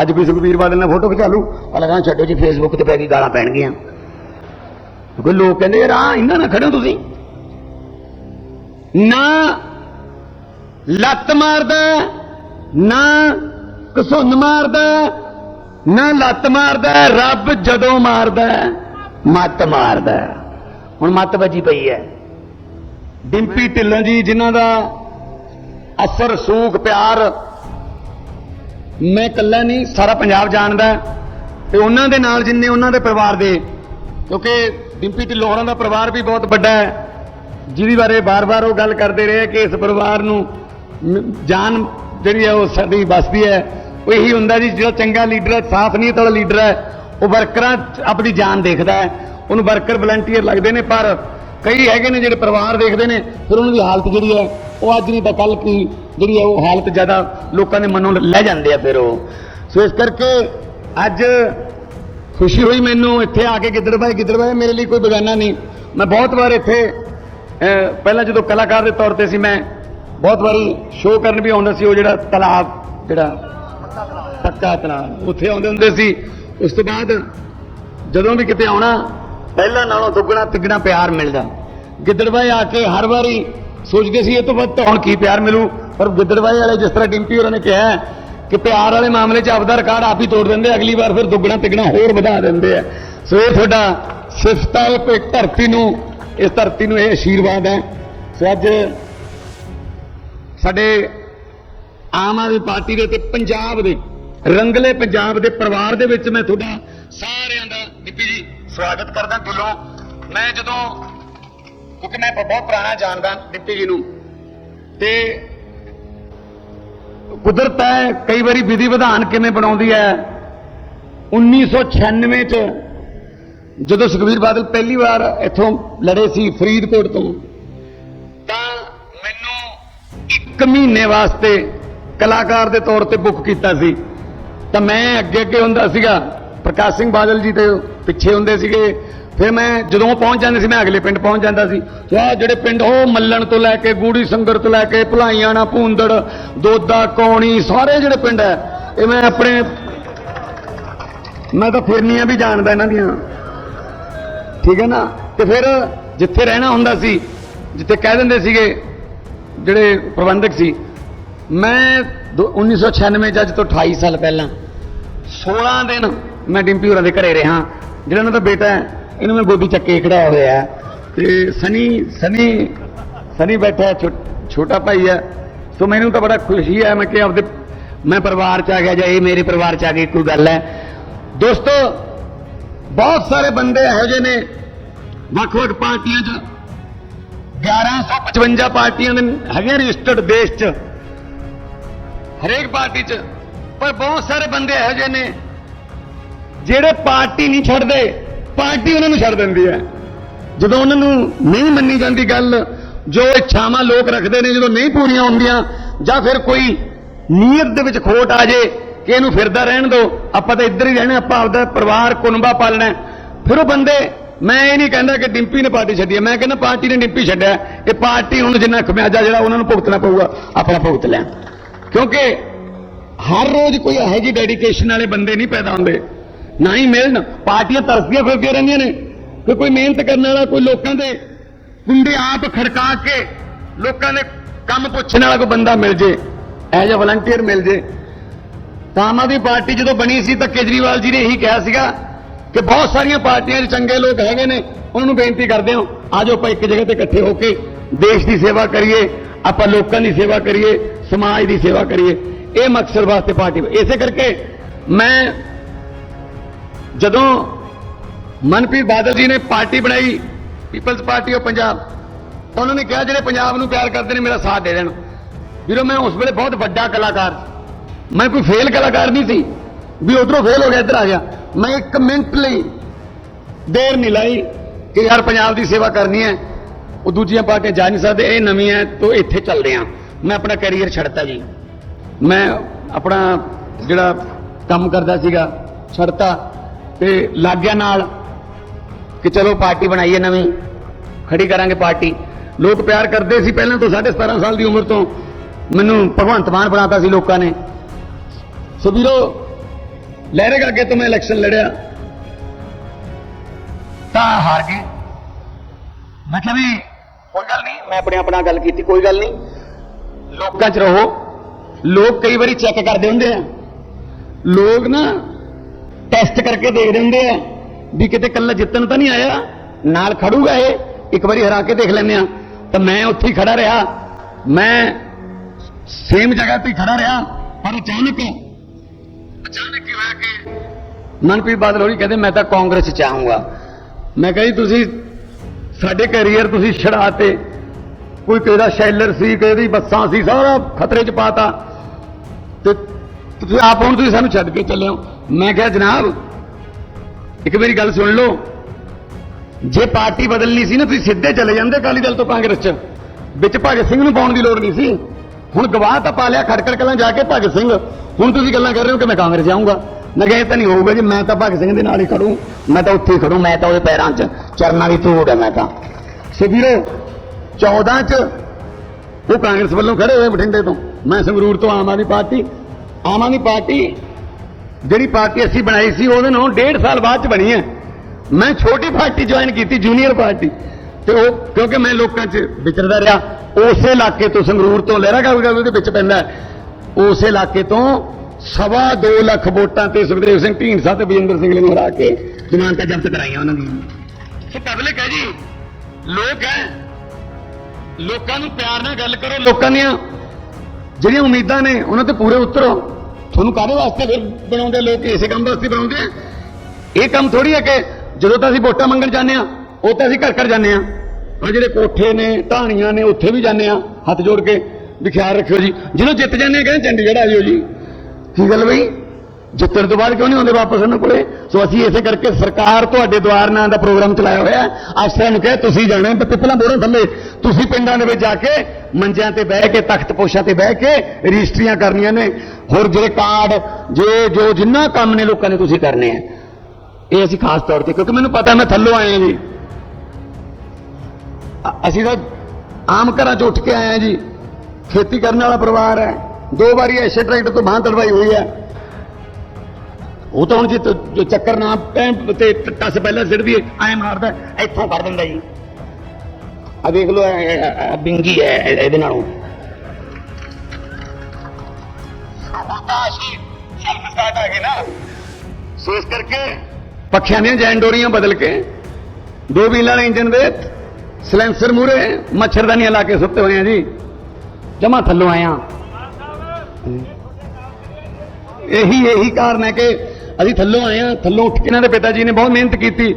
ਅੱਜ ਕੋਈ ਸੁਖਬੀਰ ਬਾਦਲ ਨਾਲ ਫੋਟੋ ਖਿਚਾ ਲੂ ਅਲਗਾ ਛੱਡੋ ਜੀ ਫੇਸਬੁੱਕ ਤੇ ਪੈ ਗਈ ਗਾਲਾਂ ਪੈਣਗੀਆਂ। ਕੋਈ ਲੋਕ ਕਹਿੰਦੇ, ਯਾਰ ਆ ਇਹਨਾਂ ਨਾਲ ਖੜੇ ਤੁਸੀਂ। ਨਾ ਲੱਤ ਮਾਰਦਾ, ਨਾ ਕਸੁੰਨ ਮਾਰਦਾ, ਨਾ ਲੱਤ ਮਾਰਦਾ, ਰੱਬ ਜਦੋਂ ਮਾਰਦਾ, ਮੱਤ ਮਾਰਦਾ। ਹੁਣ ਮੱਤ ਵੱਜੀ ਪਈ ਹੈ। ਡਿੰਪੀ ਢਿੱਲੋਂ ਜੀ, ਜਿਨ੍ਹਾਂ ਦਾ ਅਸਰ, ਸੂਖ, ਪਿਆਰ ਮੈਂ ਇਕੱਲਾ ਨਹੀਂ, ਸਾਰਾ ਪੰਜਾਬ ਜਾਣਦਾ ਹੈ। ਤੇ ਉਹਨਾਂ ਦੇ ਨਾਲ ਜਿੰਨੇ ਉਹਨਾਂ ਦੇ ਪਰਿਵਾਰ ਦੇ, ਕਿਉਂਕਿ ਡਿੰਪੀ ਢਿੱਲੋਂ ਦਾ ਪਰਿਵਾਰ ਵੀ ਬਹੁਤ ਵੱਡਾ ਹੈ। ਜਿਹਦੀ ਬਾਰੇ ਬਾਰ-ਬਾਰ ਉਹ ਗੱਲ ਕਰਦੇ ਰਹੇ ਕਿ ਇਸ ਪਰਿਵਾਰ ਨੂੰ ਜਾਨ ਜਿਹੜੀ ਹੈ ਉਹ ਸਾਡੀ ਬਸਦੀ ਹੈ। ਉਹ ਇਹੀ ਹੁੰਦਾ ਜੀ, ਜਿਹੜਾ ਚੰਗਾ ਲੀਡਰ ਹੈ, ਸਾਫ਼ ਨੀਅਤ ਵਾਲਾ ਲੀਡਰ ਹੈ, ਉਹ ਵਰਕਰਾਂ ਆਪਣੀ ਜਾਨ ਦੇਖਦਾ ਹੈ। ਉਹਨੂੰ ਵਰਕਰ ਵਲੰਟੀਅਰ ਲੱਗਦੇ ਨੇ, ਪਰ ਕਈ ਹੈਗੇ ਨੇ ਜਿਹੜੇ ਪਰਿਵਾਰ ਦੇਖਦੇ ਨੇ, ਫਿਰ ਉਹਨਾਂ ਦੀ ਹਾਲਤ ਜਿਹੜੀ ਹੈ ਉਹ ਅੱਜ ਨਹੀਂ ਤਾਂ ਕੱਲ ਕੀ ਜਿਹੜੀ ਹੈ ਉਹ ਹਾਲਤ ਜ਼ਿਆਦਾ ਲੋਕਾਂ ਦੇ ਮਨੋਂ ਲੈ ਜਾਂਦੇ ਆ ਫਿਰ ਉਹ। ਸੋ ਇਸ ਕਰਕੇ ਅੱਜ ਖੁਸ਼ੀ ਹੋਈ ਮੈਨੂੰ ਇੱਥੇ ਆ ਕੇ ਗਿੱਦੜਬਾਈ ਗਿੱਦੜਬਾਈ ਮੇਰੇ ਲਈ ਕੋਈ ਬਗਾਨਾ ਨਹੀਂ। ਮੈਂ ਬਹੁਤ ਵਾਰ ਇੱਥੇ ਪਹਿਲਾਂ ਜਦੋਂ ਕਲਾਕਾਰ ਦੇ ਤੌਰ ਤੇ ਸੀ, ਮੈਂ ਬਹੁਤ ਵਾਰੀ ਸ਼ੋਅ ਕਰਨ ਵੀ ਆਉਂਦਾ ਸੀ, ਉਹ ਜਿਹੜਾ ਤਲਾਬ, ਜਿਹੜਾ ਪੱਕਾ ਤਲਾਬ, ਉੱਥੇ ਆਉਂਦੇ ਹੁੰਦੇ ਸੀ। ਉਸ ਤੋਂ ਬਾਅਦ ਜਦੋਂ ਵੀ ਕਿਤੇ ਆਉਣਾ, ਪਹਿਲਾਂ ਨਾਲੋਂ ਦੁੱਗਣਾ ਤਿੱਗਣਾ ਪਿਆਰ ਮਿਲਦਾ। ਗਿੱਦੜਬਾਈ ਆ ਕੇ ਹਰ ਵਾਰੀ ਸੋਚਦੇ ਸੀ ਇਹ ਤੋਂ ਵੱਧ ਤਾਂ ਹੁਣ ਕੀ ਪਿਆਰ ਮਿਲੂ? ਪਰ ਗਿੱਦੜਬਾਈ ਵਾਲੇ ਜਿਸ ਤਰ੍ਹਾਂ ਡਿੰਪੀ ਹੋਰਾਂ ਨੇ ਕਿਹਾ ਕਿ ਪਿਆਰ ਵਾਲੇ ਮਾਮਲੇ 'ਚ ਆਪਦਾ ਰਿਕਾਰਡ ਆਪ ਹੀ ਤੋੜ ਦਿੰਦੇ ਅਗਲੀ ਵਾਰ ਫਿਰ ਦੁੱਗਣਾ ਤਿੱਗਣਾ ਹੋਰ ਵਧਾ ਦਿੰਦੇ ਆ। ਸੋ ਇਹ ਤੁਹਾਡਾ ਸਿਫਤਾ ਹੈ ਧਰਤੀ ਨੂੰ, ਇਸ ਧਰਤੀ ਨੂੰ ਇਹ ਆਸ਼ੀਰਵਾਦ ਹੈ। ਸੋ ਅੱਜ ਸਾਡੇ ਆਮ ਆਦਮੀ ਪਾਰਟੀ ਦੇ ਤੇ ਪੰਜਾਬ ਦੇ, ਰੰਗਲੇ ਪੰਜਾਬ ਦੇ ਪਰਿਵਾਰ ਦੇ ਵਿੱਚ ਮੈਂ ਤੁਹਾਡਾ ਸਾਰਿਆਂ ਦਾ, ਡਿੱਪੀ ਜੀ, ਸਵਾਗਤ ਕਰਦਾ ਦਿਲੋਂ। ਮੈਂ ਜਦੋਂ ਕਿਉਂਕਿ ਮੈਂ ਬਹੁਤ ਪੁਰਾਣਾ ਜਾਣਦਾ ਡਿੱਪੀ ਜੀ ਨੂੰ। ਤੇ ਕੁਦਰਤ ਹੈ, ਕਈ ਵਾਰੀ ਵਿਧੀ ਵਿਧਾਨ ਕਿਵੇਂ ਬਣਾਉਂਦੀ ਹੈ? 1996 ਚ ਜਦੋਂ ਸੁਖਬੀਰ ਬਾਦਲ ਪਹਿਲੀ ਵਾਰ ਇੱਥੋਂ ਲੜੇ ਸੀ ਫਰੀਦਕੋਟ ਤੋਂ, ਤਾਂ ਮੈਨੂੰ ਇੱਕ ਮਹੀਨੇ ਵਾਸਤੇ ਕਲਾਕਾਰ ਦੇ ਤੌਰ ਤੇ ਬੁੱਕ ਕੀਤਾ ਸੀ। ਤਾਂ ਮੈਂ ਅੱਗੇ ਅੱਗੇ ਹੁੰਦਾ ਸੀਗਾ, ਪ੍ਰਕਾਸ਼ ਸਿੰਘ ਬਾਦਲ ਜੀ ਤੇ ਪਿੱਛੇ ਹੁੰਦੇ ਸੀਗੇ ਫਿਰ ਮੈਂ ਜਦੋਂ ਉਹ ਪਹੁੰਚ ਜਾਂਦੇ ਸੀ, ਮੈਂ ਅਗਲੇ ਪਿੰਡ ਪਹੁੰਚ ਜਾਂਦਾ ਸੀ। ਤੇ ਆਹ ਜਿਹੜੇ ਪਿੰਡ, ਉਹ ਮੱਲਣ ਤੋਂ ਲੈ ਕੇ, ਗੂੜੀ ਸੰਗਰ ਤੋਂ ਲੈ ਕੇ, ਭਲਾਈਆਣਾ, ਭੂੰਦੜ, ਦੋਦਾ, ਕੌਣੀ, ਸਾਰੇ ਜਿਹੜੇ ਪਿੰਡ ਹੈ, ਇਹ ਮੈਂ ਆਪਣੇ ਮੈਂ ਤਾਂ ਫਿਰਨੀਆਂ ਵੀ ਜਾਣਦਾ ਇਹਨਾਂ ਦੀਆਂ। ਠੀਕ ਹੈ ਨਾ? ਤੇ ਫਿਰ ਜਿੱਥੇ ਰਹਿਣਾ ਹੁੰਦਾ ਸੀ, ਜਿੱਥੇ ਕਹਿ ਦਿੰਦੇ ਸੀਗੇ, ਜਿਹੜੇ ਪ੍ਰਬੰਧਕ ਸੀ, ਮੈਂ ਦੋ- 1996 ਚ ਅੱਜ ਤੋਂ 28 ਸਾਲ ਪਹਿਲਾਂ 16 ਦਿਨ ਮੈਂ ਡਿੰਪੀ ਹੋਰਾਂ ਦੇ ਘਰੇ ਰਿਹਾ, ਜਿਹੜਾ ਉਹਨਾਂ ਦਾ ਬੇਟਾ ਹੈ। ਇਹਨੂੰ ਮੈਂ ਗੋਦੀ ਚੱਕੇ ਖੜਾਇਆ ਹੋਇਆ ਹੈ ਤੇ ਸਨੀ ਸਨੀ ਸਨੀ ਬੈਠਾ ਛੋ- ਛੋਟਾ ਭਾਈ ਹੈ। ਸੋ ਮੈਨੂੰ ਤਾਂ ਬੜਾ ਖੁਸ਼ੀ ਹੈ, ਮੈਂ ਕਿ ਆਪਦੇ ਮੈਂ ਪਰਿਵਾਰ ਚ ਆ ਗਿਆ, ਜਾਂ ਇਹ ਮੇਰੇ ਪਰਿਵਾਰ ਚ ਆ ਗਈ ਕੋਈ ਗੱਲ ਹੈ। ਦੋਸਤੋ, ਬਹੁਤ ਸਾਰੇ ਬੰਦੇ ਇਹੋ ਜਿਹੇ ਨੇ, ਵੱਖ-ਵੱਖ ਪਾਰਟੀਆਂ 'ਚ। 1155 ਪਾਰਟੀਆਂ ਦੇ ਹੈਗੇ ਰਜਿਸਟਰਡ ਦੇਸ਼ 'ਚ, ਹਰੇਕ ਪਾਰਟੀ 'ਚ। ਪਰ ਬਹੁਤ ਸਾਰੇ ਬੰਦੇ ਇਹੋ ਜਿਹੇ ਨੇ, ਜਿਹੜੇ ਪਾਰਟੀ ਨਹੀਂ ਛੱਡਦੇ। ਪਾਰਟੀ ਉਹਨਾਂ ਨੂੰ ਛੱਡ ਦਿੰਦੀ ਹੈ। ਜਦੋਂ ਉਹਨਾਂ ਨੂੰ ਨਹੀਂ ਮੰਨੀ ਜਾਂਦੀ ਗੱਲ, ਜੋ ਇੱਛਾਵਾਂ ਲੋਕ ਰੱਖਦੇ ਨੇ, ਜਦੋਂ ਨਹੀਂ ਪੂਰੀਆਂ ਹੁੰਦੀਆਂ, ਜਾਂ ਫਿਰ ਕੋਈ ਨੀਅਤ ਦੇ ਵਿੱਚ ਖੋਟ ਆ ਜੇ ਕਿ ਇਹਨੂੰ ਫਿਰਦਾ ਰਹਿਣ ਦਿਓ ਆਪਾਂ ਤਾਂ ਇੱਧਰ ਹੀ ਰਹਿਣਾ, ਆਪਾਂ ਆਪਦਾ ਪਰਿਵਾਰ ਕੁਨਬਾ ਪਾਲਣਾ ਫਿਰ ਉਹ ਬੰਦੇ, ਮੈਂ ਇਹ ਨਹੀਂ ਕਹਿੰਦਾ ਕਿ ਡਿੰਪੀ ਨੇ ਪਾਰਟੀ ਛੱਡੀ ਹੈ, ਮੈਂ ਕਹਿੰਦਾ ਪਾਰਟੀ ਨੇ ਡਿੰਪੀ ਛੱਡਿਆ ਇਹ ਪਾਰਟੀ ਹੁਣ ਜਿੰਨਾ ਖਮਿਆਜਾ ਜਿਹੜਾ ਉਹਨਾਂ ਨੂੰ ਭੁਗਤਣਾ ਪਊਗਾ, ਆਪਣਾ ਭੁਗਤ ਲੈਣ। ਕਿਉਂਕਿ ਹਰ ਰੋਜ਼ ਕੋਈ ਇਹੋ ਜਿਹੀ ਡੈਡੀਕੇਸ਼ਨ ਵਾਲੇ ਬੰਦੇ ਨਹੀਂ ਪੈਦਾ ਹੁੰਦੇ। ਨਾ ਹੀ ਮਿਲਣ। ਪਾਰਟੀਆਂ ਤਰਸਦੀਆਂ ਫਿਰਦੀਆਂ ਰਹਿੰਦੀਆਂ ਨੇ। ਕਿ ਕੋਈ ਮਿਹਨਤ ਕਰਨ ਵਾਲਾ, ਕੋਈ ਲੋਕਾਂ ਦੇ ਕੁੰਡੇ ਆਪ ਖੜਕਾ ਕੇ ਲੋਕਾਂ ਦੇ ਕੰਮ ਪੁੱਛਣ ਵਾਲਾ ਕੋਈ ਬੰਦਾ ਮਿਲ ਜੇ ਐਜ ਜਿਹਾ ਵਲੰਟੀਅਰ ਮਿਲ ਜੇ। ਤਾਂ ਆਮ ਆਦਮੀ ਪਾਰਟੀ ਜਦੋਂ ਬਣੀ ਸੀ ਤਾਂ ਕੇਜਰੀਵਾਲ ਜੀ ਨੇ ਇਹੀ ਕਿਹਾ ਸੀਗਾ ਕਿ ਬਹੁਤ ਸਾਰੀਆਂ ਪਾਰਟੀਆਂ 'ਚ ਚੰਗੇ ਲੋਕ ਹੈਗੇ ਨੇ, ਉਹਨਾਂ ਨੂੰ ਬੇਨਤੀ ਕਰਦੇ ਹਾਂ, ਆਜੋ ਆਪਾਂ ਇੱਕ ਜਗ੍ਹਾ ਤੇ ਇਕੱਠੇ ਹੋ ਕੇ ਦੇਸ਼ ਦੀ ਸੇਵਾ ਕਰੀਏ, ਆਪਾਂ ਲੋਕਾਂ ਦੀ ਸੇਵਾ ਕਰੀਏ, ਸਮਾਜ ਦੀ ਸੇਵਾ ਕਰੀਏ। ਇਹ ਮਕਸਦ ਵਾਸਤੇ ਪਾਰਟੀ ਇਸੇ ਕਰਕੇ ਮੈਂ ਜਦੋਂ ਮਨਪ੍ਰੀਤ ਬਾਦਲ ਜੀ ਨੇ ਪਾਰਟੀ ਬਣਾਈ, ਪੀਪਲਜ਼ ਪਾਰਟੀ ਆਫ ਪੰਜਾਬ, ਤਾਂ ਉਹਨਾਂ ਨੇ ਕਿਹਾ, ਜਿਹੜੇ ਪੰਜਾਬ ਨੂੰ ਪਿਆਰ ਕਰਦੇ ਨੇ, ਮੇਰਾ ਸਾਥ ਦੇ ਦੇਣ। ਵੀਰੋ, ਮੈਂ ਉਸ ਵੇਲੇ ਬਹੁਤ ਵੱਡਾ ਕਲਾਕਾਰ ਮੈਂ ਕੋਈ ਫੇਲ ਕਲਾਕਾਰ ਨਹੀਂ ਸੀ। ਵੀ ਉਧਰੋਂ ਫੇਲ ਹੋ ਗਿਆ, ਇੱਧਰ ਆ ਗਿਆ। ਮੈਂ ਇੱਕ ਮਿੰਟ ਲਈ ਦੇਰ ਨਹੀਂ ਲਾਈ ਕਿ ਯਾਰ ਪੰਜਾਬ ਦੀ ਸੇਵਾ ਕਰਨੀ ਹੈ। ਉਹ ਦੂਜੀਆਂ ਪਾਰਟੀਆਂ ਜਾ ਨਹੀਂ ਸਕਦੇ। ਇਹ ਨਵੀਂ ਹੈ, ਤੋਂ ਇੱਥੇ ਚੱਲਦੇ ਆ ਮੈਂ ਆਪਣਾ ਕੈਰੀਅਰ ਛੱਡਤਾ ਜੀ। ਮੈਂ ਆਪਣਾ ਜਿਹੜਾ ਕੰਮ ਕਰਦਾ ਸੀਗਾ, ਛੱਡਤਾ। ਤੇ ਲੱਗ ਗਿਆ ਨਾਲ ਕਿ ਚਲੋ ਪਾਰਟੀ ਬਣਾਈਏ ਨਵੀਂ, ਖੜੀ ਕਰਾਂਗੇ ਪਾਰਟੀ। ਲੋਕ ਪਿਆਰ ਕਰਦੇ ਸੀ ਪਹਿਲਾਂ ਤੋਂ 17.5 ਸਾਲ ਦੀ ਉਮਰ ਤੋਂ। ਮੈਨੂੰ ਭਗਵੰਤ ਮਾਨ ਬਣਾਤਾ ਸੀ ਲੋਕਾਂ ਨੇ। ਸੋ ਵੀਰੋ ਲਹਿਰੇਗਾ ਅੱਗੇ ਤੋਂ ਮੈਂ ਇਲੈਕਸ਼ਨ ਲੜਿਆ। ਤਾਂ ਹਾਰ ਗਏ। ਮੈਂ ਕਿਹਾ ਵੀ ਕੋਈ ਗੱਲ ਨਹੀਂ, ਮੈਂ ਆਪਣੇ ਆਪਣਾ ਗੱਲ ਕੀਤੀ, ਕੋਈ ਗੱਲ ਨਹੀਂ। ਲੋਕਾਂ 'ਚ ਰਹੋ। ਲੋਕ ਕਈ ਵਾਰੀ ਚੈੱਕ ਕਰਦੇ ਹੁੰਦੇ ਆ। ਲੋਕ ਨਾ ਟੈਸਟ ਕਰਕੇ ਦੇਖਦੇ ਹੁੰਦੇ ਆ ਵੀ ਕਿਤੇ ਕੱਲਾ ਜਿੱਤਣ ਤਾਂ ਨਹੀਂ ਆਇਆ, ਨਾਲ ਖੜੂਗਾ ਇਹ, ਇੱਕ ਵਾਰੀ ਹਰਾ ਕੇ ਦੇਖ ਲੈਂਦੇ ਆ ਤਾਂ ਮੈਂ ਉੱਥੇ ਹੀ ਖੜਾ ਰਿਹਾ। ਮੈਂ ਸੇਮ ਜਗ੍ਹਾ ਤੇ ਖੜਾ ਰਿਹਾ, ਪਰ ਅਚਾਨਕ ਅਚਾਨਕ ਕੀ ਹੋਇਆ ਕਿ ਮਨਪ੍ਰੀਤ ਬਾਦਲ ਹੋਰੀ ਕਹਿੰਦੇ, ਮੈਂ ਤਾਂ ਕਾਂਗਰਸ ਚ ਆਉਂਗਾ ਮੈਂ ਕਿਹਾ ਤੁਸੀਂ ਸਾਡੇ ਕੈਰੀਅਰ ਤੁਸੀਂ ਛੜਾਤੇ ਕੋਈ ਕਿਹਦਾ ਸ਼ੈਲਰ ਸੀ, ਕਿਹਦੀ ਬੱਸਾਂ ਸੀ, ਸਾਰਾ ਖਤਰੇ ਚ ਪਾਤਾ। ਤੇ ਤੁਸੀਂ ਆਪ ਹੁਣ ਤੁਸੀਂ ਸਾਨੂੰ ਛੱਡ ਕੇ ਚੱਲੇ ਹੋ। ਮੈਂ ਕਿਹਾ, ਜਨਾਬ, ਇੱਕ ਮੇਰੀ ਗੱਲ ਸੁਣ ਲਓ। ਜੇ ਪਾਰਟੀ ਬਦਲਣੀ ਸੀ ਨਾ, ਤੁਸੀਂ ਸਿੱਧੇ ਚਲੇ ਜਾਂਦੇ ਅਕਾਲੀ ਦਲ ਤੋਂ ਕਾਂਗਰਸ ਚ। ਵਿੱਚ ਭਗਤ ਸਿੰਘ ਨੂੰ ਪਾਉਣ ਦੀ ਲੋੜ ਨਹੀਂ ਸੀ। ਹੁਣ ਗਵਾਹ ਤਾਂ ਪਾ ਲਿਆ, ਖੜਕੜ ਕਲਾਂ ਜਾ ਕੇ ਭਗਤ ਸਿੰਘ। ਹੁਣ ਤੁਸੀਂ ਗੱਲਾਂ ਕਰ ਰਹੇ ਹੋ ਕਿ ਮੈਂ ਕਾਂਗਰਸ ਜਾਊਂਗਾ। ਮੈਂ ਕਿਹਾ ਇਹ ਤਾਂ ਨਹੀਂ ਹੋਊਗਾ ਜੀ, ਮੈਂ ਤਾਂ ਭਗਤ ਸਿੰਘ ਦੇ ਨਾਲ ਹੀ ਖੜੂ। ਮੈਂ ਤਾਂ ਉੱਥੇ ਹੀ ਖੜੂ, ਮੈਂ ਤਾਂ ਉਹਦੇ ਪੈਰਾਂ 'ਚ ਚਰਨਾਂ ਦੀ ਧੂੜ ਹੈ ਮੈਂ ਤਾਂ। ਸੋ ਵੀਰੋ 14 'ਚ ਉਹ ਕਾਂਗਰਸ ਵੱਲੋਂ ਖੜੇ ਹੋਏ ਬਠਿੰਡੇ ਤੋਂ। ਮੈਂ ਸੰਗਰੂਰ ਤੋਂ ਆਮ ਆਦਮੀ ਪਾਰਟੀ ਆਮ ਆਦਮੀ ਪਾਰਟੀ ਜਿਹੜੀ ਪਾਰਟੀ ਅਸੀਂ ਬਣਾਈ ਸੀ, ਉਹਦੇ ਨਾਲ ਡੇਢ ਸਾਲ ਬਾਅਦ ਚ ਬਣੀ ਹੈ। ਮੈਂ ਛੋਟੀ ਪਾਰਟੀ ਜੁਆਇਨ ਕੀਤੀ ਜੂਨੀਅਰ ਪਾਰਟੀ। ਤੇ ਉਹ, ਕਿਉਂਕਿ ਮੈਂ ਲੋਕਾਂ 'ਚ ਵਿਚਰਦਾ ਰਿਹਾ, ਉਸੇ ਇਲਾਕੇ ਤੋਂ ਸੰਗਰੂਰ ਤੋਂ ਲਹਿਰਾ ਗੱਲ ਉਹਦੇ ਵਿੱਚ ਪੈਂਦਾ ਉਸੇ ਇਲਾਕੇ ਤੋਂ ਸਵਾ 2 ਲੱਖ ਵੋਟਾਂ ਤੇ ਸੁਖਦੇਵ ਸਿੰਘ ਢੀਂਡਸਾ ਤੇ ਬਜਿੰਦਰ ਸਿੰਘ ਨੂੰ ਹਰਾ ਕੇ ਜ਼ਮਾਨਤਾਂ ਜ਼ਬਤ ਕਰਾਈਆਂ ਉਹਨਾਂ ਦੀਆਂ। ਸੋ ਪਬਲਿਕ ਹੈ ਜੀ, ਲੋਕ ਹੈ। ਲੋਕਾਂ ਨੂੰ ਪਿਆਰ ਨਾਲ ਗੱਲ ਕਰੋ, ਲੋਕਾਂ ਦੀਆਂ ਜਿਹੜੀਆਂ ਉਮੀਦਾਂ ਨੇ, ਉਹਨਾਂ ਤੇ ਪੂਰੇ ਉਤਰੋ। ਤੁਹਾਨੂੰ ਕਾਹਦੇ ਵਾਸਤੇ ਫਿਰ ਬਣਾਉਂਦੇ ਲੋਕ? ਇਸੇ ਕੰਮ ਵਾਸਤੇ ਬਣਾਉਂਦੇ ਆ? ਇਹ ਕੰਮ ਥੋੜੀ ਹੈ ਕਿ ਜਦੋਂ ਤਾਂ ਅਸੀਂ ਵੋਟਾਂ ਮੰਗਣ ਜਾਂਦੇ ਆ ਉਹ ਤਾਂ ਅਸੀਂ ਘਰ ਘਰ ਜਾਂਦੇ ਆ ਆ ਜਿਹੜੇ ਕੋਠੇ ਨੇ, ਢਾਣੀਆਂ ਨੇ, ਉੱਥੇ ਵੀ ਜਾਂਦੇ ਆ ਹੱਥ ਜੋੜ ਕੇ ਵੀ ਖਿਆਲ ਰੱਖਿਓ ਜੀ। ਜਿਹਨੂੰ ਜਿੱਤ ਜਾਂਦੇ ਆ, ਕਹਿੰਦੇ ਚੰਡੀਗੜ੍ਹ ਆ ਜਿਓ ਜੀ। ਕੀ ਗੱਲ ਬਈ? ਜਿੱਤਣ ਤੋਂ ਬਾਅਦ ਕਿਉਂ ਨਹੀਂ ਆਉਂਦੇ ਵਾਪਸ ਉਹਨਾਂ ਕੋਲੇ? ਸੋ ਅਸੀਂ ਇਸੇ ਕਰਕੇ ਸਰਕਾਰ ਤੁਹਾਡੇ ਦੁਆਰ ਨਾਂ ਦਾ ਪ੍ਰੋਗਰਾਮ ਚਲਾਇਆ ਹੋਇਆ ਹੈ। ਅਫਸਰਾਂ ਨੂੰ ਕਹੇ, ਤੁਸੀਂ ਜਾਣਾ ਤੇ ਪਿੱਪਲਾਂ ਬੋਰਾਂ ਥੱਲੇ। ਤੁਸੀਂ ਪਿੰਡਾਂ ਦੇ ਵਿੱਚ ਜਾ ਕੇ ਮੰਜਿਆਂ ਤੇ ਬਹਿ ਕੇ, ਤਖਤ ਪੋਸ਼ਾਂ ਤੇ ਬਹਿ ਕੇ ਰਜਿਸਟਰੀਆਂ ਕਰਨੀਆਂ ਨੇ। ਹੋਰ ਜਿਹੜੇ ਕਾਰਡ, ਜੇ, ਜੋ ਜਿੰਨਾ ਕੰਮ ਨੇ ਲੋਕਾਂ ਨੇ ਤੁਸੀਂ ਕਰਨੇ ਆ ਇਹ ਅਸੀਂ ਖਾਸ ਤੌਰ ਤੇ, ਕਿਉਂਕਿ ਮੈਨੂੰ ਪਤਾ ਮੈਂ ਥੱਲੋਂ ਆਏ ਜੀ। ਅਸੀਂ ਤਾਂ ਆਮ ਘਰਾਂ 'ਚ ਉੱਠ ਕੇ ਆਏ ਹਾਂ ਜੀ। ਖੇਤੀ ਕਰਨ ਵਾਲਾ ਪਰਿਵਾਰ ਹੈ। ਦੋ ਵਾਰੀ ਐਸੇ ਟਰੈਕਟਰ ਤੋਂ ਬਾਂਹ ਤੜਵਾਈ ਹੋਈ ਹੈ। ਉਹ ਤਾਂ ਹੁਣ ਜੇ ਚੱਕਰ ਨਾ ਪੈਣ ਤੇ ਟੱਸ ਪਹਿਲਾਂ ਸਿੱਟਦੀ ਐ ਮਾਰਦਾ ਇੱਥੋਂ ਕਰ ਦਿੰਦਾ ਜੀ। ਆ ਦੇਖ ਲਓ ਬਿੰਗੀ ਹੈ ਇਹ- ਇਹਦੇ ਨਾਲੋਂ। ਸੋ ਇਸ ਕਰਕੇ ਪੱਖਿਆਂ ਦੀਆਂ ਜੈਨ ਡੋਰੀਆਂ ਬਦਲ ਕੇ ਦੋ ਵੀਲ ਵਾਲੇ ਇੰਜਨ ਦੇ ਸਲੈਂਸਰ ਮੂਰੇ ਮੱਛਰਦਾਨੀਆਂ ਲਾ ਕੇ ਸੁੱਤੇ ਹੋਏ ਆ ਜੀ। ਜਮਾ ਥੱਲੋਂ ਆਇਆ ਇਹੀ ਇਹੀ ਕਾਰਨ ਹੈ ਕਿ ਅਸੀਂ ਥੱਲੋਂ ਆਏ ਆ ਥੱਲੋਂ ਉੱਠ ਕੇ ਇਹਨਾਂ ਦੇ ਪਿਤਾ ਜੀ ਨੇ ਬਹੁਤ ਮਿਹਨਤ ਕੀਤੀ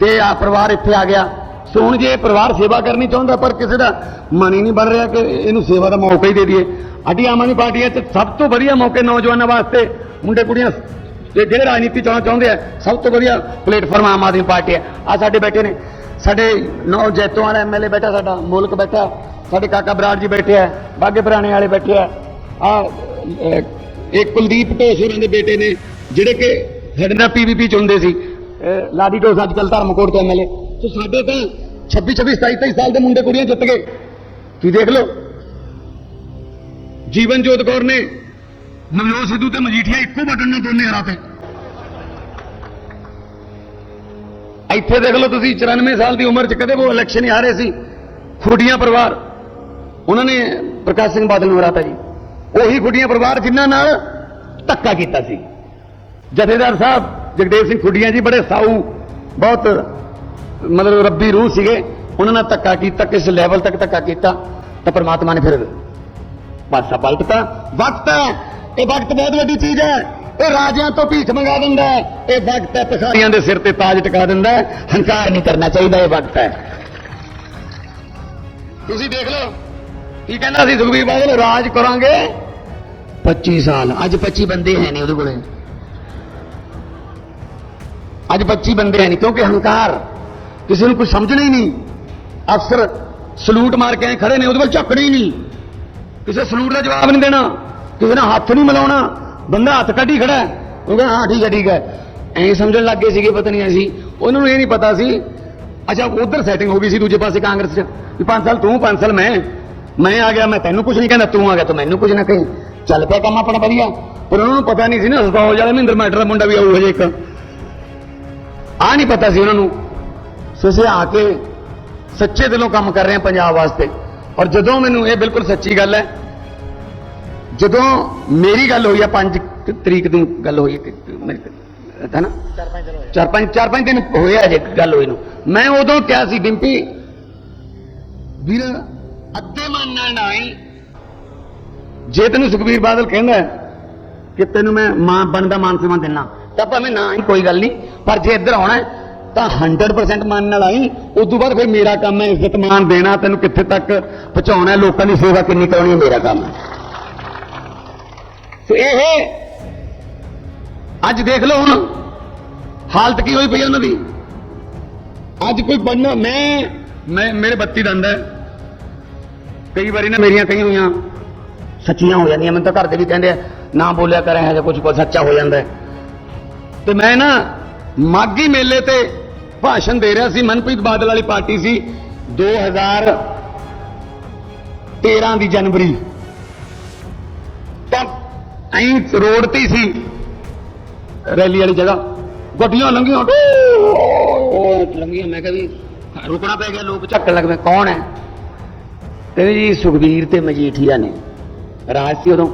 ਤੇ ਆ ਪਰਿਵਾਰ ਇੱਥੇ ਆ ਗਿਆ। ਸੋ ਹੁਣ ਜੇ ਪਰਿਵਾਰ ਸੇਵਾ ਕਰਨੀ ਚਾਹੁੰਦਾ, ਪਰ ਕਿਸੇ ਦਾ ਮਨ ਹੀ ਨਹੀਂ ਬਣ ਰਿਹਾ ਕਿ ਇਹਨੂੰ ਸੇਵਾ ਦਾ ਮੌਕਾ ਹੀ ਦੇ ਦਈਏ। ਸਾਡੀ ਆਮ ਆਦਮੀ ਪਾਰਟੀ ਹੈ ਤੇ ਸਭ ਤੋਂ ਵਧੀਆ ਮੌਕੇ ਨੌਜਵਾਨਾਂ ਵਾਸਤੇ ਮੁੰਡੇ ਕੁੜੀਆਂ ਤੇ ਜਿਹੜੇ ਰਾਜਨੀਤੀ ਚਾਹਣਾ ਚਾਹੁੰਦੇ ਆ, ਸਭ ਤੋਂ ਵਧੀਆ ਪਲੇਟਫਾਰਮ ਆਮ ਆਦਮੀ ਪਾਰਟੀ ਹੈ। ਆ ਸਾਡੇ ਬੈਠੇ ਨੇ, ਸਾਡੇ ਨੌ ਜੈਤੋਂ ਵਾਲਾ ਐਮਐਲਏ ਬੈਠਾ, ਸਾਡਾ ਮੁਲਕ ਬੈਠਾ, ਸਾਡੇ ਕਾਕਾ ਬਰਾੜ ਜੀ ਬੈਠੇ ਆ, ਬਾਗੇ ਪੁਰਾਣੇ ਵਾਲੇ ਬੈਠੇ ਆ। ਆ ਇਹ ਕੁਲਦੀਪ ਢੋਸ ਹੋਰਾਂ ਦੇ ਬੇਟੇ ਨੇ ਜਿਹੜੇ ਕਿ ਸਾਡੇ ਨਾਲ ਪੀਵੀਪੀ ਚ ਹੁੰਦੇ ਸੀ। ਲਾਡੀ ਢੋਸ ਅੱਜ ਕੱਲ ਧਰਮਕੋਟ ਤੋਂ ਐਮਐਲਏ ਸੋ ਸਾਡੇ ਤਾਂ 26 26 27 27 ਸਾਲ ਦੇ ਮੁੰਡੇ ਕੁੜੀਆਂ ਜਿੱਤ ਗਏ। ਤੁਸੀਂ ਦੇਖ ਲਓ। ਜੀਵਨ ਜੋਤ ਕੌਰ ਨੇ ਨਵਜੋਤ ਸਿੱਧੂ ਤੇ ਮਜੀਠੀਆ ਇੱਕੋ ਬਟਨ ਨਾਲ ਦੋਨੇ ਹਰਾਤੇ ਇੱਥੇ ਦੇਖ ਲਓ ਤੁਸੀਂ 94 ਸਾਲ ਦੀ ਉਮਰ 'ਚ ਕਦੇ ਉਹ ਇਲੈਕਸ਼ਨ ਹੀ ਹਾਰੇ ਸੀ। ਖੁੱਡੀਆਂ ਪਰਿਵਾਰ। ਉਹਨਾਂ ਨੇ ਪ੍ਰਕਾਸ਼ ਸਿੰਘ ਬਾਦਲ ਨੂੰ ਹਰਾਤਾ ਜੀ। ਉਹੀ ਖੁੱਡੀਆਂ ਪਰਿਵਾਰ ਜਿਨ੍ਹਾਂ ਨਾਲ ਧੱਕਾ ਕੀਤਾ ਸੀ। ਜਥੇਦਾਰ ਸਾਹਿਬ, ਜਗਦੇਵ ਸਿੰਘ ਖੁੱਡੀਆਂ ਜੀ ਬੜੇ ਸਾਊ, ਬਹੁਤ ਮਤਲਬ ਰੱਬੀ ਰੂਹ ਸੀਗੇ। ਉਹਨਾਂ ਨਾਲ ਧੱਕਾ ਕੀਤਾ, ਕਿਸ ਲੈਵਲ ਤੱਕ ਧੱਕਾ ਕੀਤਾ, ਤਾਂ ਪਰਮਾਤਮਾ ਨੇ ਫਿਰ ਪਾਸਾ ਪਲਟਤਾ। ਵਕਤ ਹੈ, ਇਹ ਵਕਤ ਬਹੁਤ ਵੱਡੀ ਚੀਜ਼ ਹੈ। ਇਹ ਰਾਜਿਆਂ ਤੋਂ ਭੀਖ ਮੰਗਾ ਦਿੰਦਾ ਹੈ। ਇਹ ਵਕਤ ਹੈ ਪਖਾਰੀਆਂ ਦੇ ਸਿਰ ਤੇ ਤਾਜ ਟਿਕਾ ਦਿੰਦਾ ਹੈ। ਹੰਕਾਰ ਨਹੀਂ ਕਰਨਾ ਚਾਹੀਦਾ, ਇਹ ਵਕਤ ਹੈ। ਤੁਸੀਂ ਦੇਖ ਲਓ, ਕੀ ਕਹਿੰਦਾ ਸੀ ਸੁਖਬੀਰ ਬਾਦਲ? ਰਾਜ ਕਰਾਂਗੇ। 25 ਸਾਲ, ਅੱਜ 25 ਬੰਦੇ ਹੈ ਨਹੀਂ ਉਹਦੇ ਕੋਲੇ। ਅੱਜ 25 ਬੰਦੇ ਹੈ ਨਹੀਂ ਕਿਉਂਕਿ ਹੰਕਾਰ, ਕਿਸੇ ਨੂੰ ਕੁਝ ਸਮਝਣਾ ਹੀ ਨਹੀਂ। ਅਫਸਰ ਸਲੂਟ ਮਾਰ ਕੇ ਖੜੇ ਨੇ, ਉਹਦੇ ਵੱਲ ਝੱਕਣਾ ਹੀ ਨਹੀਂ। ਕਿਸੇ ਸਲੂਟ ਦਾ ਜਵਾਬ ਨਹੀਂ ਦੇਣਾ, ਕਿਸੇ ਨਾਲ ਹੱਥ ਨਹੀਂ ਮਿਲਾਉਣਾ, ਬੰਦਾ ਹੱਥ ਕੱਢੀ ਖੜਾ ਉਹ ਕਹਿੰਦਾ, ਹਾਂ, ਠੀਕ ਹੈ ਠੀਕ ਹੈ। ਐਂ ਸਮਝਣ ਲੱਗ ਗਏ ਸੀਗੇ ਪਤਾ ਨਹੀਂ ਅਸੀਂ। ਉਹਨਾਂ ਨੂੰ ਇਹ ਨਹੀਂ ਪਤਾ ਸੀ, ਅੱਛਾ, ਉਧਰ ਸੈਟਿੰਗ ਹੋ ਗਈ ਸੀ ਦੂਜੇ ਪਾਸੇ ਕਾਂਗਰਸ 'ਚ, ਵੀ 5 ਸਾਲ, ਤੂੰ 5 ਸਾਲ, ਮੈਂ ਮੈਂ ਆ ਗਿਆ, ਮੈਂ ਤੈਨੂੰ ਕੁਝ ਨਹੀਂ ਕਹਿੰਦਾ, ਤੂੰ ਆ ਗਿਆ, ਤੂੰ ਮੈਨੂੰ ਕੁਝ ਨਾ ਕਹੀਂ। ਚੱਲ ਪਿਆ ਕੰਮ ਆਪਣਾ ਵਧੀਆ। ਪਰ ਉਹਨਾਂ ਨੂੰ ਪਤਾ ਨਹੀਂ ਸੀ ਨਾ ਹਸਪਤਾਲ ਵਾਲਾ ਮਹਿੰਦਰ ਮੈਟਰ ਦਾ ਮੁੰਡਾ ਵੀ ਆਊ ਹਜੇ ਇੱਕ। ਆ ਨਹੀਂ ਪਤਾ ਸੀ ਉਹਨਾਂ ਨੂੰ। ਸੋ ਆ ਕੇ ਸੱਚੇ ਦਿਲੋਂ ਕੰਮ ਕਰ ਰਹੇ ਹਾਂ ਪੰਜਾਬ ਵਾਸਤੇ। ਔਰ ਜਦੋਂ ਮੈਨੂੰ ਇਹ ਬਿਲਕੁਲ ਸੱਚੀ ਗੱਲ ਹੈ ਜਦੋਂ ਮੇਰੀ ਗੱਲ ਹੋਈ ਆ 5 ਤਰੀਕ ਨੂੰ ਗੱਲ ਹੋਈ ਹੈ ਹੈ ਨਾ? ਚਾਰ ਪੰਜ ਚਾਰ ਪੰਜ ਦਿਨ ਹੋਏ ਆ ਜੇ ਗੱਲ ਹੋਈ ਨੂੰ। ਮੈਂ ਉਦੋਂ ਕਿਹਾ ਸੀ ਡਿੰਪੀ ਵੀਰ ਅੱਧੇ ਮਨ ਨਾਲ ਨਾ ਆਈ। ਜੇ ਤੈਨੂੰ ਸੁਖਬੀਰ ਬਾਦਲ ਕਹਿੰਦਾ ਕਿ ਤੈਨੂੰ ਮੈਂ ਮਾਂ ਬਣਦਾ ਮਾਨ ਸਨਮਾਨ ਦੇਣਾ ਤਾਂ ਭਾਵੇਂ ਨਾ ਕੋਈ ਗੱਲ ਨਹੀਂ। ਪਰ ਜੇ ਇੱਧਰ ਆਉਣਾ ਤਾਂ 100% ਮਨ ਨਾਲ ਆਈ, ਉਸ ਤੋਂ ਬਾਅਦ ਫਿਰ ਮੇਰਾ ਕੰਮ ਹੈ, ਇੱਜ਼ਤ ਮਾਨ ਦੇਣਾ, ਤੈਨੂੰ ਕਿੱਥੇ ਤੱਕ ਪਹੁੰਚਾਉਣਾ ਲੋਕਾਂ ਦੀ ਸੇਵਾ ਕਿੰਨੀ ਕਰਾਉਣੀ ਹੈ, ਮੇਰਾ ਕੰਮ ਹੈ। ਸੋ ਇਹ ਅੱਜ ਦੇਖ ਲਓ ਹੁਣ, ਹਾਲਤ ਕੀ ਹੋਈ ਪਈ ਉਹਨਾਂ ਦੀ। ਅੱਜ ਕੋਈ ਬੰਨਾ ਮੈਂ ਮੈਂ, ਮੇਰੇ ਬੱਤੀ ਦੰਦ ਹੈ। ਕਈ ਵਾਰੀ ਨਾ ਮੇਰੀਆਂ ਕਈ ਹੋਈਆਂ ਸੱਚੀਆਂ ਹੋ ਜਾਂਦੀਆਂ, ਮੈਨੂੰ ਤਾਂ ਘਰ ਦੇ ਵੀ ਕਹਿੰਦੇ ਆ, ਨਾ ਬੋਲਿਆ ਕਰ, ਇਹ ਜਿਹਾ ਕੁਝ ਕੁਝ ਸੱਚਾ ਹੋ ਜਾਂਦਾ ਹੈ। ਤੇ ਮੈਂ ਨਾ ਮਾਗੀ ਮੇਲੇ ਤੇ ਭਾਸ਼ਣ ਦੇ ਰਿਹਾ ਸੀ। ਮਨਪ੍ਰੀਤ ਬਾਦਲ ਵਾਲੀ ਪਾਰਟੀ ਸੀ। 2013 ਦੀ ਜਨਵਰੀ। ਤਾਂ ਐਂ ਰੋਡ ਤੇ ਸੀ। ਰੈਲੀ ਵਾਲੀ ਜਗ੍ਹਾ। ਗੱਡੀਆਂ ਲੰਘੀਆਂ। ਲੰਘੀਆਂ। ਮੈਂ ਕਿਹਾ ਵੀ ਰੁਕਣਾ ਪੈ ਗਿਆ। ਲੋਕ ਝੱਕਣ ਲੱਗ ਪਏ। ਕੌਣ ਹੈ? ਤੇ ਜੀ ਸੁਖਬੀਰ ਤੇ ਮਜੀਠੀਆ ਨੇ। ਰਾਜ ਸੀ ਉਦੋਂ।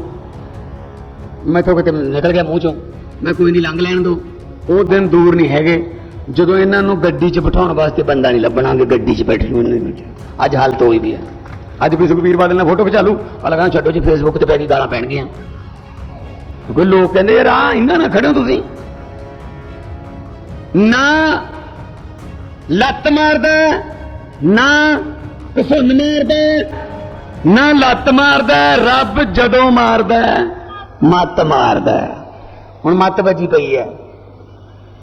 ਮੈਂ ਤਾਂ ਕਿਤੇ ਨਿਕਲ ਗਿਆ ਮੂੰਹ ਚੋਂ। ਮੈਂ ਕੋਈ ਨਹੀਂ, ਲੰਘ ਲੈਣ ਦੋ। ਉਹ ਦਿਨ ਦੂਰ ਨਹੀਂ ਹੈਗੇ, ਜਦੋਂ ਇਹਨਾਂ ਨੂੰ ਗੱਡੀ 'ਚ ਬਿਠਾਉਣ ਵਾਸਤੇ ਬੰਦਾ ਨਹੀਂ ਲੱਭਣਾਗੇ ਗੱਡੀ 'ਚ ਬੈਠੇ ਨੂੰ। ਅੱਜ ਹਾਲਤ ਹੋਈ ਵੀ ਹੈ ਅੱਜ ਵੀ ਸੁਖਬੀਰ ਬਾਦਲ ਨਾਲ ਫੋਟੋ ਖਿਚਾ ਲੂ ਆ ਛੱਡੋ ਜੀ ਫੇਸਬੁੱਕ ਤੇ ਪੈਰੀ ਗਾਲਾਂ ਪੈਣਗੀਆਂ। ਕਿਉਂਕਿ ਲੋਕ ਕਹਿੰਦੇ ਯਾਰ ਆ ਇਹਨਾਂ ਨਾਲ ਖੜੇ ਹੋ ਤੁਸੀਂ। ਨਾ ਲੱਤ ਮਾਰਦਾ, ਨਾ ਘਸੁੰਨ ਮਾਰਦਾ, ਨਾ ਲੱਤ ਮਾਰਦਾ, ਰੱਬ ਜਦੋਂ ਮਾਰਦਾ, ਮੱਤ ਮਾਰਦਾ। ਹੁਣ ਮੱਤ ਵੱਜੀ ਪਈ ਹੈ।